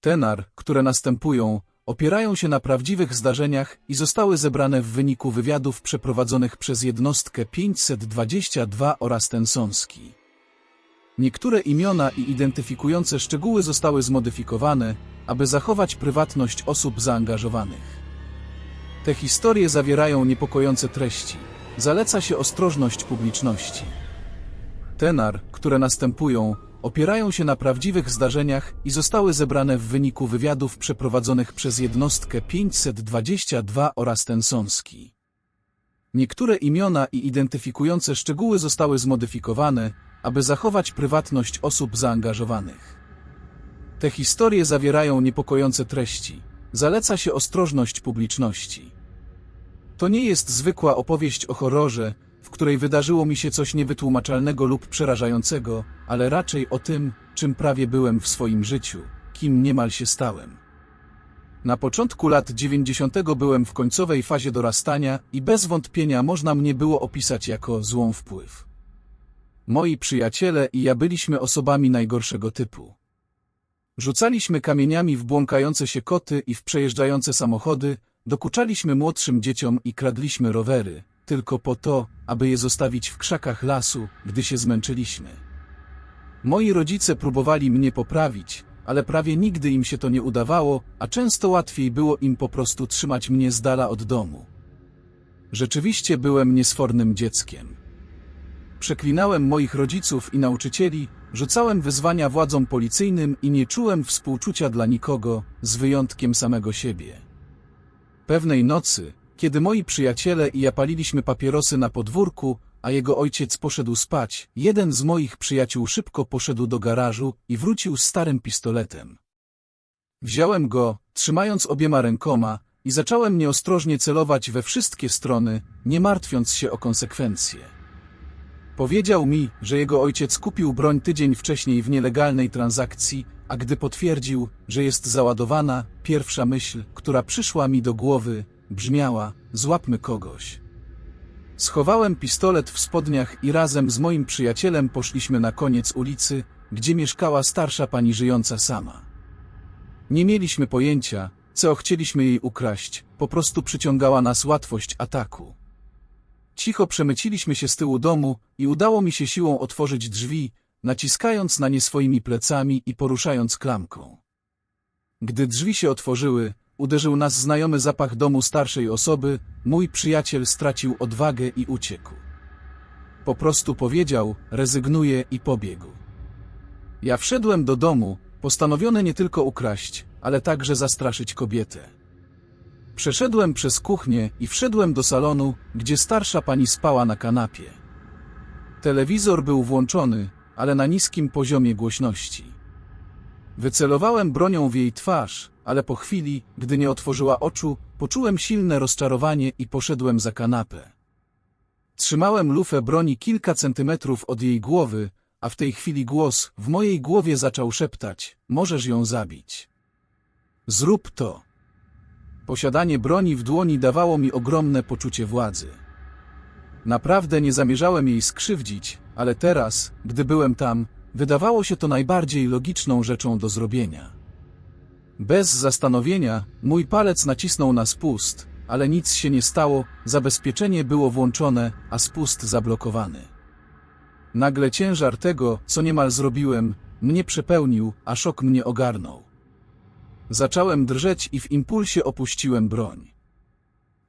Tenar, które następują, opierają się na prawdziwych zdarzeniach i zostały zebrane w wyniku wywiadów przeprowadzonych przez jednostkę 522 oraz Tensonski. Niektóre imiona i identyfikujące szczegóły zostały zmodyfikowane, aby zachować prywatność osób zaangażowanych. Te historie zawierają niepokojące treści. Zaleca się ostrożność publiczności. Tenar, które następują, opierają się na prawdziwych zdarzeniach i zostały zebrane w wyniku wywiadów przeprowadzonych przez jednostkę 522 oraz Tensonski. Niektóre imiona i identyfikujące szczegóły zostały zmodyfikowane, aby zachować prywatność osób zaangażowanych. Te historie zawierają niepokojące treści. Zaleca się ostrożność publiczności. To nie jest zwykła opowieść o horrorze, w której wydarzyło mi się coś niewytłumaczalnego lub przerażającego, ale raczej o tym, czym prawie byłem w swoim życiu, kim niemal się stałem. Na początku lat 90. byłem w końcowej fazie dorastania i bez wątpienia można mnie było opisać jako złą wpływ. Moi przyjaciele i ja byliśmy osobami najgorszego typu. Rzucaliśmy kamieniami w błąkające się koty i w przejeżdżające samochody, dokuczaliśmy młodszym dzieciom i kradliśmy rowery, tylko po to, aby je zostawić w krzakach lasu, gdy się zmęczyliśmy. Moi rodzice próbowali mnie poprawić, ale prawie nigdy im się to nie udawało, a często łatwiej było im po prostu trzymać mnie z dala od domu. Rzeczywiście byłem niesfornym dzieckiem. Przeklinałem moich rodziców i nauczycieli, rzucałem wyzwania władzom policyjnym i nie czułem współczucia dla nikogo, z wyjątkiem samego siebie. Pewnej nocy, kiedy moi przyjaciele i ja paliliśmy papierosy na podwórku, a jego ojciec poszedł spać, jeden z moich przyjaciół szybko poszedł do garażu i wrócił z starym pistoletem. Wziąłem go, trzymając obiema rękoma, i zacząłem nieostrożnie celować we wszystkie strony, nie martwiąc się o konsekwencje. Powiedział mi, że jego ojciec kupił broń tydzień wcześniej w nielegalnej transakcji, a gdy potwierdził, że jest załadowana, pierwsza myśl, która przyszła mi do głowy, brzmiała: złapmy kogoś. Schowałem pistolet w spodniach i razem z moim przyjacielem poszliśmy na koniec ulicy, gdzie mieszkała starsza pani żyjąca sama. Nie mieliśmy pojęcia, co chcieliśmy jej ukraść, po prostu przyciągała nas łatwość ataku. Cicho przemyciliśmy się z tyłu domu i udało mi się siłą otworzyć drzwi, naciskając na nie swoimi plecami i poruszając klamką. Gdy drzwi się otworzyły, uderzył nas znajomy zapach domu starszej osoby, mój przyjaciel stracił odwagę i uciekł. Po prostu powiedział, rezygnuje i pobiegł. Ja wszedłem do domu, postanowiony nie tylko ukraść, ale także zastraszyć kobietę. Przeszedłem przez kuchnię i wszedłem do salonu, gdzie starsza pani spała na kanapie. Telewizor był włączony, ale na niskim poziomie głośności. Wycelowałem bronią w jej twarz, ale po chwili, gdy nie otworzyła oczu, poczułem silne rozczarowanie i poszedłem za kanapę. Trzymałem lufę broni kilka centymetrów od jej głowy, a w tej chwili głos w mojej głowie zaczął szeptać: Możesz ją zabić. Zrób to. Posiadanie broni w dłoni dawało mi ogromne poczucie władzy. Naprawdę nie zamierzałem jej skrzywdzić, ale teraz, gdy byłem tam, wydawało się to najbardziej logiczną rzeczą do zrobienia. Bez zastanowienia, mój palec nacisnął na spust, ale nic się nie stało, zabezpieczenie było włączone, a spust zablokowany. Nagle ciężar tego, co niemal zrobiłem, mnie przepełnił, a szok mnie ogarnął. Zacząłem drżeć i w impulsie opuściłem broń.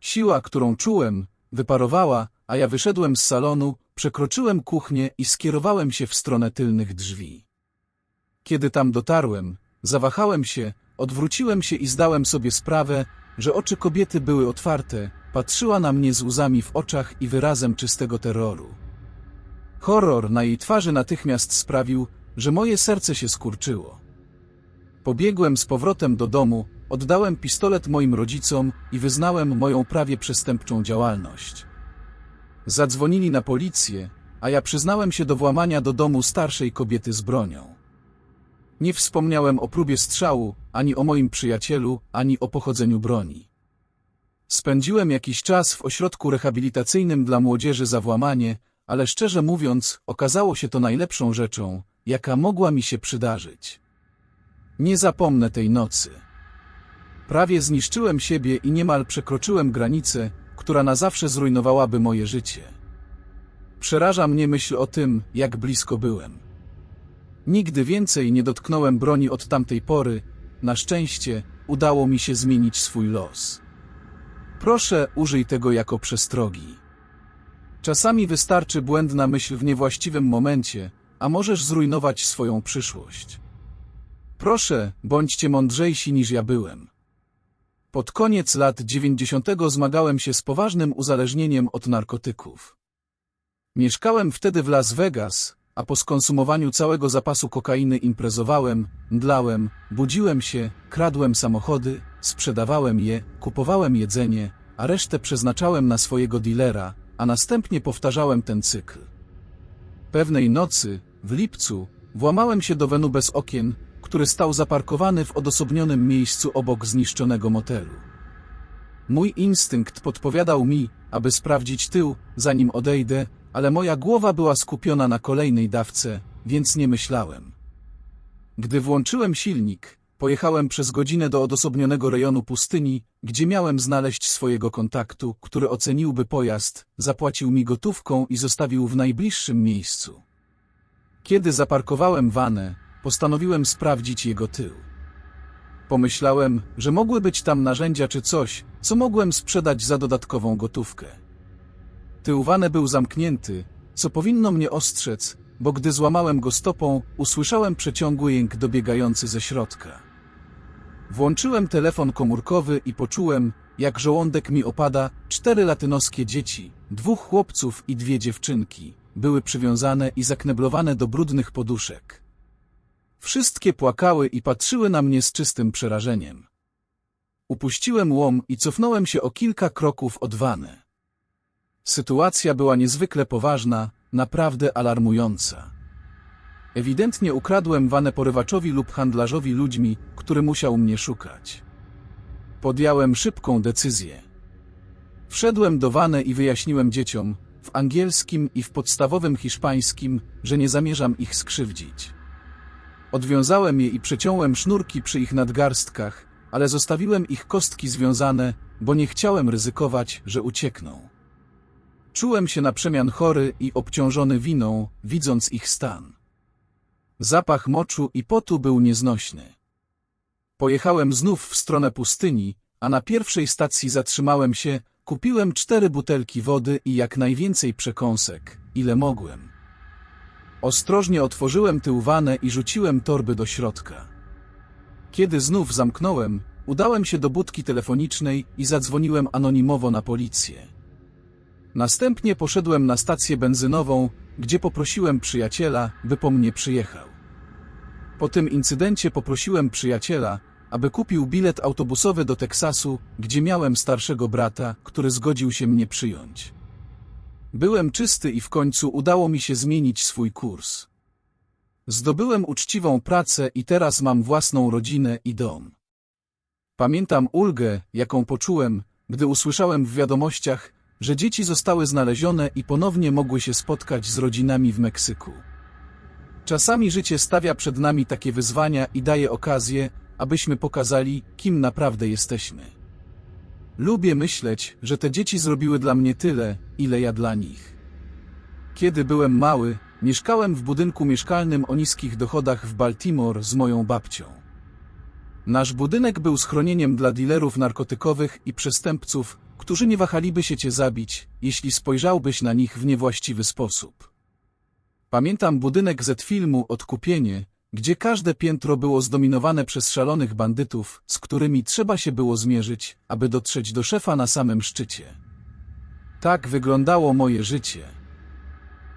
Siła, którą czułem, wyparowała, a ja wyszedłem z salonu, przekroczyłem kuchnię i skierowałem się w stronę tylnych drzwi. Kiedy tam dotarłem, zawahałem się, odwróciłem się i zdałem sobie sprawę, że oczy kobiety były otwarte, patrzyła na mnie z łzami w oczach i wyrazem czystego terroru. Horror na jej twarzy natychmiast sprawił, że moje serce się skurczyło. Pobiegłem z powrotem do domu, oddałem pistolet moim rodzicom i wyznałem moją prawie przestępczą działalność. Zadzwonili na policję, a ja przyznałem się do włamania do domu starszej kobiety z bronią. Nie wspomniałem o próbie strzału, ani o moim przyjacielu, ani o pochodzeniu broni. Spędziłem jakiś czas w ośrodku rehabilitacyjnym dla młodzieży za włamanie, ale szczerze mówiąc, okazało się to najlepszą rzeczą, jaka mogła mi się przydarzyć. Nie zapomnę tej nocy. Prawie zniszczyłem siebie i niemal przekroczyłem granicę, która na zawsze zrujnowałaby moje życie. Przeraża mnie myśl o tym, jak blisko byłem. Nigdy więcej nie dotknąłem broni od tamtej pory. Na szczęście udało mi się zmienić swój los. Proszę, użyj tego jako przestrogi. Czasami wystarczy błędna myśl w niewłaściwym momencie, a możesz zrujnować swoją przyszłość. Proszę, bądźcie mądrzejsi niż ja byłem. Pod koniec lat 90. zmagałem się z poważnym uzależnieniem od narkotyków. Mieszkałem wtedy w Las Vegas, a po skonsumowaniu całego zapasu kokainy imprezowałem, mdlałem, budziłem się, kradłem samochody, sprzedawałem je, kupowałem jedzenie, a resztę przeznaczałem na swojego dilera, a następnie powtarzałem ten cykl. Pewnej nocy, w lipcu, włamałem się do Wenu bez okien, który stał zaparkowany w odosobnionym miejscu obok zniszczonego motelu. Mój instynkt podpowiadał mi, aby sprawdzić tył, zanim odejdę, ale moja głowa była skupiona na kolejnej dawce, więc nie myślałem. Gdy włączyłem silnik, pojechałem przez godzinę do odosobnionego rejonu pustyni, gdzie miałem znaleźć swojego kontaktu, który oceniłby pojazd, zapłacił mi gotówką i zostawił w najbliższym miejscu. Kiedy zaparkowałem wanę, postanowiłem sprawdzić jego tył. Pomyślałem, że mogły być tam narzędzia czy coś, co mogłem sprzedać za dodatkową gotówkę. Tył wane był zamknięty, co powinno mnie ostrzec, bo gdy złamałem go stopą, usłyszałem przeciągły jęk dobiegający ze środka. Włączyłem telefon komórkowy i poczułem, jak żołądek mi opada, cztery latynoskie dzieci, dwóch chłopców i dwie dziewczynki, były przywiązane i zakneblowane do brudnych poduszek. Wszystkie płakały i patrzyły na mnie z czystym przerażeniem. Upuściłem łom i cofnąłem się o kilka kroków od wany. Sytuacja była niezwykle poważna, naprawdę alarmująca. Ewidentnie ukradłem wanę porywaczowi lub handlarzowi ludźmi, który musiał mnie szukać. Podjąłem szybką decyzję. Wszedłem do wany i wyjaśniłem dzieciom, w angielskim i w podstawowym hiszpańskim, że nie zamierzam ich skrzywdzić. Odwiązałem je i przeciąłem sznurki przy ich nadgarstkach, ale zostawiłem ich kostki związane, bo nie chciałem ryzykować, że uciekną. Czułem się na przemian chory i obciążony winą, widząc ich stan. Zapach moczu i potu był nieznośny. Pojechałem znów w stronę pustyni, a na pierwszej stacji zatrzymałem się, kupiłem cztery butelki wody i jak najwięcej przekąsek, ile mogłem. Ostrożnie otworzyłem tył wanę i rzuciłem torby do środka. Kiedy znów zamknąłem, udałem się do budki telefonicznej i zadzwoniłem anonimowo na policję. Następnie poszedłem na stację benzynową, gdzie poprosiłem przyjaciela, by po mnie przyjechał. Po tym incydencie poprosiłem przyjaciela, aby kupił bilet autobusowy do Teksasu, gdzie miałem starszego brata, który zgodził się mnie przyjąć. Byłem czysty i w końcu udało mi się zmienić swój kurs. Zdobyłem uczciwą pracę i teraz mam własną rodzinę i dom. Pamiętam ulgę, jaką poczułem, gdy usłyszałem w wiadomościach, że dzieci zostały znalezione i ponownie mogły się spotkać z rodzinami w Meksyku. Czasami życie stawia przed nami takie wyzwania i daje okazję, abyśmy pokazali, kim naprawdę jesteśmy. Lubię myśleć, że te dzieci zrobiły dla mnie tyle, ile ja dla nich. Kiedy byłem mały, mieszkałem w budynku mieszkalnym o niskich dochodach w Baltimore z moją babcią. Nasz budynek był schronieniem dla dealerów narkotykowych i przestępców, którzy nie wahaliby się cię zabić, jeśli spojrzałbyś na nich w niewłaściwy sposób. Pamiętam budynek z filmu Odkupienie, gdzie każde piętro było zdominowane przez szalonych bandytów, z którymi trzeba się było zmierzyć, aby dotrzeć do szefa na samym szczycie. Tak wyglądało moje życie.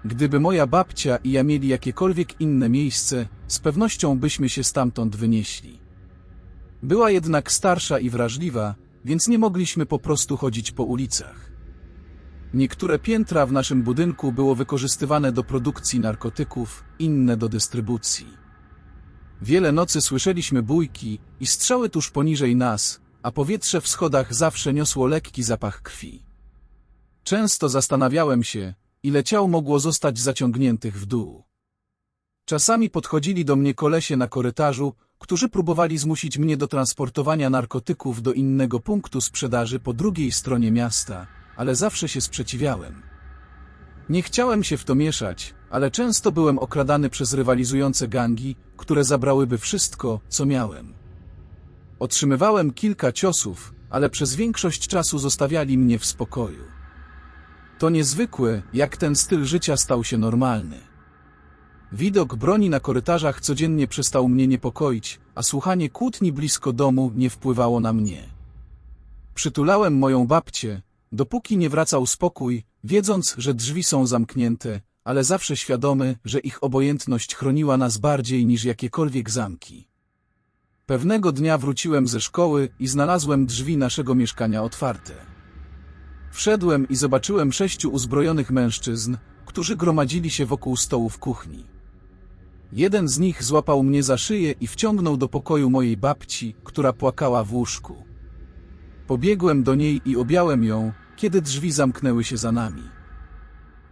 Gdyby moja babcia i ja mieli jakiekolwiek inne miejsce, z pewnością byśmy się stamtąd wynieśli. Była jednak starsza i wrażliwa, więc nie mogliśmy po prostu chodzić po ulicach. Niektóre piętra w naszym budynku było wykorzystywane do produkcji narkotyków, inne do dystrybucji. Wiele nocy słyszeliśmy bójki i strzały tuż poniżej nas, a powietrze w schodach zawsze niosło lekki zapach krwi. Często zastanawiałem się, ile ciał mogło zostać zaciągniętych w dół. Czasami podchodzili do mnie kolesie na korytarzu, którzy próbowali zmusić mnie do transportowania narkotyków do innego punktu sprzedaży po drugiej stronie miasta, ale zawsze się sprzeciwiałem. Nie chciałem się w to mieszać, ale często byłem okradany przez rywalizujące gangi, które zabrałyby wszystko, co miałem. Otrzymywałem kilka ciosów, ale przez większość czasu zostawiali mnie w spokoju. To niezwykłe, jak ten styl życia stał się normalny. Widok broni na korytarzach codziennie przestał mnie niepokoić, a słuchanie kłótni blisko domu nie wpływało na mnie. Przytulałem moją babcię, dopóki nie wracał spokój, wiedząc, że drzwi są zamknięte, ale zawsze świadomy, że ich obojętność chroniła nas bardziej niż jakiekolwiek zamki. Pewnego dnia wróciłem ze szkoły i znalazłem drzwi naszego mieszkania otwarte. Wszedłem i zobaczyłem sześciu uzbrojonych mężczyzn, którzy gromadzili się wokół stołu w kuchni. Jeden z nich złapał mnie za szyję i wciągnął do pokoju mojej babci, która płakała w łóżku. Pobiegłem do niej i objąłem ją, kiedy drzwi zamknęły się za nami.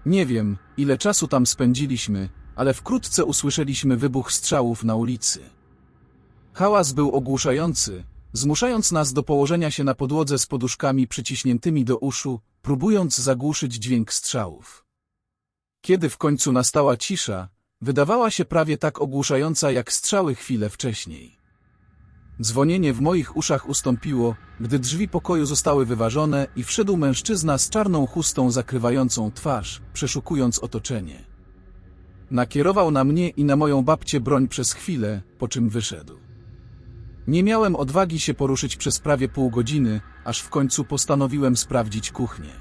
Nie wiem, ile czasu tam spędziliśmy, ale wkrótce usłyszeliśmy wybuch strzałów na ulicy. Hałas był ogłuszający, zmuszając nas do położenia się na podłodze z poduszkami przyciśniętymi do uszu, próbując zagłuszyć dźwięk strzałów. Kiedy w końcu nastała cisza, wydawała się prawie tak ogłuszająca jak strzały chwilę wcześniej. Dzwonienie w moich uszach ustąpiło, gdy drzwi pokoju zostały wyważone i wszedł mężczyzna z czarną chustą zakrywającą twarz, przeszukując otoczenie. Nakierował na mnie i na moją babcię broń przez chwilę, po czym wyszedł. Nie miałem odwagi się poruszyć przez prawie pół godziny, aż w końcu postanowiłem sprawdzić kuchnię.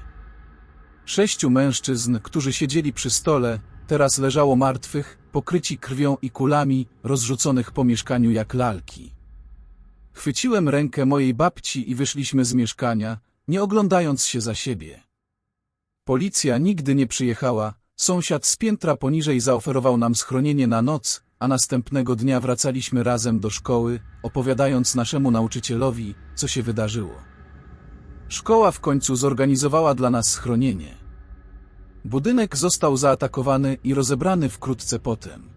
Sześciu mężczyzn, którzy siedzieli przy stole, teraz leżało martwych, pokryci krwią i kulami, rozrzuconych po mieszkaniu jak lalki. Chwyciłem rękę mojej babci i wyszliśmy z mieszkania, nie oglądając się za siebie. Policja nigdy nie przyjechała, sąsiad z piętra poniżej zaoferował nam schronienie na noc, a następnego dnia wracaliśmy razem do szkoły, opowiadając naszemu nauczycielowi, co się wydarzyło. Szkoła w końcu zorganizowała dla nas schronienie. Budynek został zaatakowany i rozebrany wkrótce potem.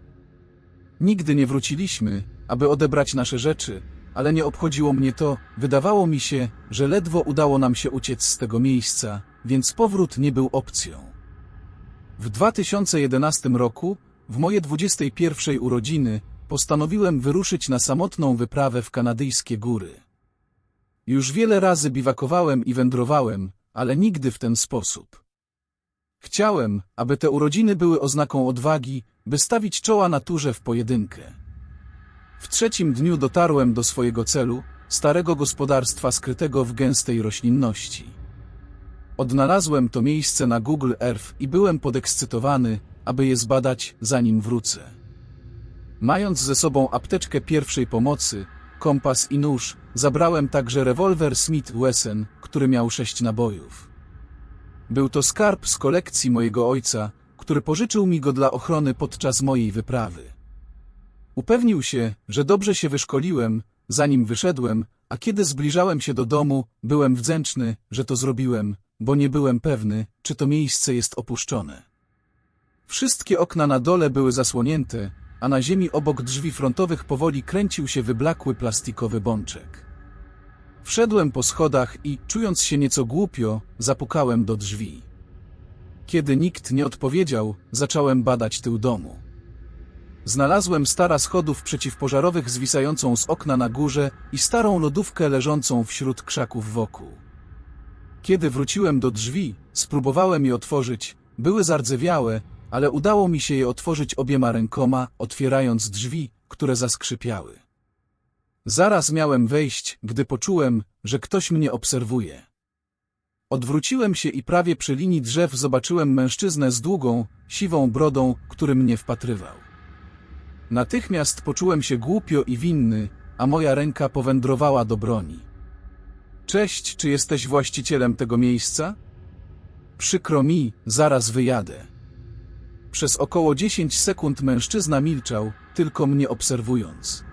Nigdy nie wróciliśmy, aby odebrać nasze rzeczy, ale nie obchodziło mnie to, wydawało mi się, że ledwo udało nam się uciec z tego miejsca, więc powrót nie był opcją. W 2011 roku, w moje 21 urodziny, postanowiłem wyruszyć na samotną wyprawę w kanadyjskie góry. Już wiele razy biwakowałem i wędrowałem, ale nigdy w ten sposób. Chciałem, aby te urodziny były oznaką odwagi, by stawić czoła naturze w pojedynkę. W trzecim dniu dotarłem do swojego celu, starego gospodarstwa skrytego w gęstej roślinności. Odnalazłem to miejsce na Google Earth i byłem podekscytowany, aby je zbadać, zanim wrócę. Mając ze sobą apteczkę pierwszej pomocy, kompas i nóż, zabrałem także rewolwer Smith Wesson, który miał sześć nabojów. Był to skarb z kolekcji mojego ojca, który pożyczył mi go dla ochrony podczas mojej wyprawy. Upewnił się, że dobrze się wyszkoliłem, zanim wyszedłem, a kiedy zbliżałem się do domu, byłem wdzięczny, że to zrobiłem, bo nie byłem pewny, czy to miejsce jest opuszczone. Wszystkie okna na dole były zasłonięte, a na ziemi obok drzwi frontowych powoli kręcił się wyblakły plastikowy bączek. Wszedłem po schodach i, czując się nieco głupio, zapukałem do drzwi. Kiedy nikt nie odpowiedział, zacząłem badać tył domu. Znalazłem stara schodów przeciwpożarowych zwisającą z okna na górze i starą lodówkę leżącą wśród krzaków wokół. Kiedy wróciłem do drzwi, spróbowałem je otworzyć, były zardzewiałe, ale udało mi się je otworzyć obiema rękoma, otwierając drzwi, które zaskrzypiały. Zaraz miałem wejść, gdy poczułem, że ktoś mnie obserwuje. Odwróciłem się i prawie przy linii drzew zobaczyłem mężczyznę z długą, siwą brodą, który mnie wpatrywał. Natychmiast poczułem się głupio i winny, a moja ręka powędrowała do broni. Cześć, czy jesteś właścicielem tego miejsca? Przykro mi, zaraz wyjadę. Przez około 10 sekund mężczyzna milczał, tylko mnie obserwując.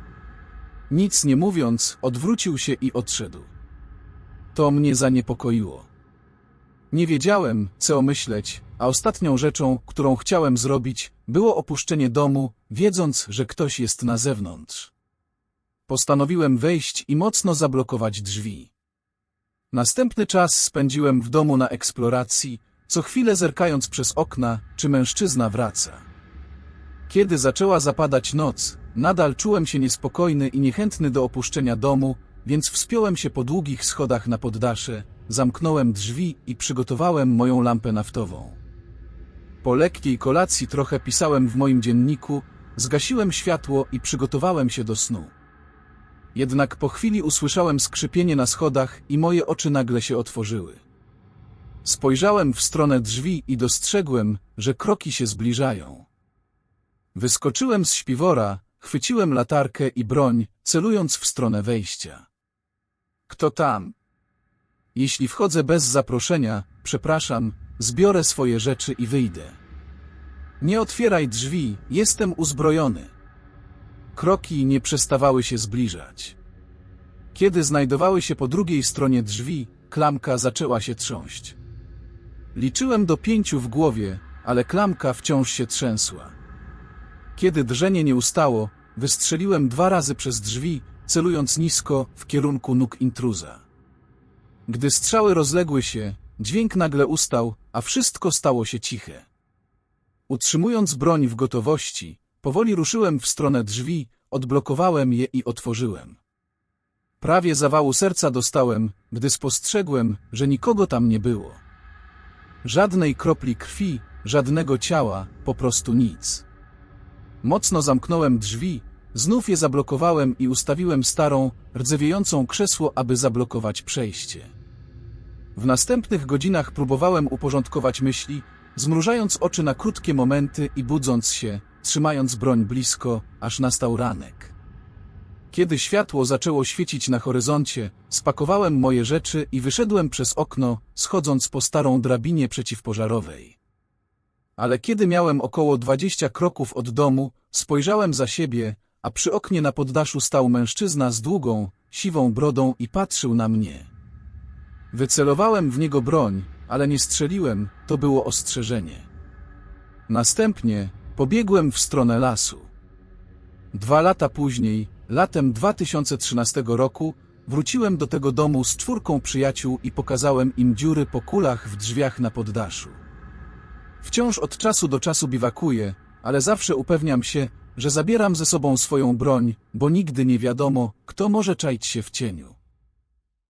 Nic nie mówiąc, odwrócił się i odszedł. To mnie zaniepokoiło. Nie wiedziałem, co myśleć, a ostatnią rzeczą, którą chciałem zrobić, było opuszczenie domu, wiedząc, że ktoś jest na zewnątrz. Postanowiłem wejść i mocno zablokować drzwi. Następny czas spędziłem w domu na eksploracji, co chwilę zerkając przez okna, czy mężczyzna wraca. Kiedy zaczęła zapadać noc, nadal czułem się niespokojny i niechętny do opuszczenia domu, więc wspiąłem się po długich schodach na poddasze, zamknąłem drzwi i przygotowałem moją lampę naftową. Po lekkiej kolacji trochę pisałem w moim dzienniku, zgasiłem światło i przygotowałem się do snu. Jednak po chwili usłyszałem skrzypienie na schodach i moje oczy nagle się otworzyły. Spojrzałem w stronę drzwi i dostrzegłem, że kroki się zbliżają. Wyskoczyłem z śpiwora, chwyciłem latarkę i broń, celując w stronę wejścia. Kto tam? Jeśli wchodzę bez zaproszenia, przepraszam, zbiorę swoje rzeczy i wyjdę. Nie otwieraj drzwi, jestem uzbrojony. Kroki nie przestawały się zbliżać. Kiedy znajdowały się po drugiej stronie drzwi, klamka zaczęła się trząść. Liczyłem do pięciu w głowie, ale klamka wciąż się trzęsła. Kiedy drżenie nie ustało, wystrzeliłem dwa razy przez drzwi, celując nisko w kierunku nóg intruza. Gdy strzały rozległy się, dźwięk nagle ustał, a wszystko stało się ciche. Utrzymując broń w gotowości, powoli ruszyłem w stronę drzwi, odblokowałem je i otworzyłem. Prawie zawału serca dostałem, gdy spostrzegłem, że nikogo tam nie było. Żadnej kropli krwi, żadnego ciała, po prostu nic. Mocno zamknąłem drzwi, znów je zablokowałem i ustawiłem starą, rdzewiejącą krzesło, aby zablokować przejście. W następnych godzinach próbowałem uporządkować myśli, zmrużając oczy na krótkie momenty i budząc się, trzymając broń blisko, aż nastał ranek. Kiedy światło zaczęło świecić na horyzoncie, spakowałem moje rzeczy i wyszedłem przez okno, schodząc po starą drabinie przeciwpożarowej. Ale kiedy miałem około dwadzieścia kroków od domu, spojrzałem za siebie, a przy oknie na poddaszu stał mężczyzna z długą, siwą brodą i patrzył na mnie. Wycelowałem w niego broń, ale nie strzeliłem, to było ostrzeżenie. Następnie pobiegłem w stronę lasu. Dwa lata później, latem 2013 roku, wróciłem do tego domu z czwórką przyjaciół i pokazałem im dziury po kulach w drzwiach na poddaszu. Wciąż od czasu do czasu biwakuję, ale zawsze upewniam się, że zabieram ze sobą swoją broń, bo nigdy nie wiadomo, kto może czaić się w cieniu.